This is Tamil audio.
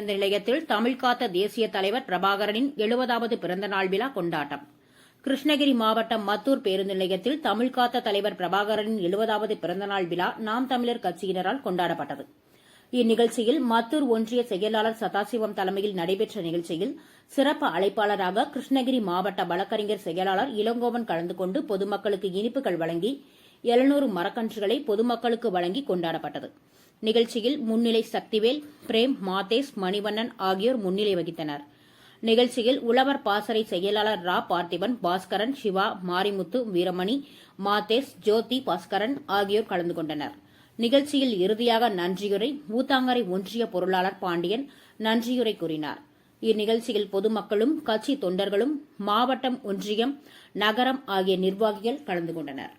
பேருந்து நிலையத்தில் தமிழ் காத்த தேசிய தலைவர் பிரபாகரனின் எழுபதாவது பிறந்தநாள் விழா கொண்டாட்டம். கிருஷ்ணகிரி மாவட்டம் மத்தூர் பேருந்து நிலையத்தில் தமிழ் காத்த தலைவர் பிரபாகரனின் எழுபதாவது பிறந்தநாள் விழா நாம் தமிழர் கட்சியினரால் கொண்டாடப்பட்டது. இந்நிகழ்ச்சியில் மத்தூர் ஒன்றிய செயலாளர் சதாசிவம் தலைமையில் நடைபெற்ற நிகழ்ச்சியில் சிறப்பு அழைப்பாளராக கிருஷ்ணகிரி மாவட்ட வழக்கறிஞர் செயலாளர் இளங்கோவன் கலந்து கொண்டு பொதுமக்களுக்கு இனிப்புகள் வழங்கி எழுநூறு மரக்கன்றுகளை பொதுமக்களுக்கு வழங்கி கொண்டாடப்பட்டது. நிகழ்ச்சியில் முன்னிலை சக்திவேல் பிரேம் மாதேஷ் மணிவண்ணன் ஆகியோர் முன்னிலை வகித்தனர். நிகழ்ச்சியில் உழவர் பாசறை செயலாளர் ரா. பார்த்திபன் பாஸ்கரன் சிவா மாரிமுத்து வீரமணி மாதேஷ் ஜோதி பாஸ்கரன் ஆகியோர் கலந்து கொண்டனர். நிகழ்ச்சியில் இறுதியாக நன்றியுரை ஊத்தாங்கரை ஒன்றிய பொருளாளர் பாண்டியன் நன்றியுரை கூறினார். இந்நிகழ்ச்சியில் பொதுமக்களும் கட்சி தொண்டர்களும் மாவட்டம் ஒன்றியம் நகரம் ஆகிய நிர்வாகிகள் கலந்து கொண்டனர்.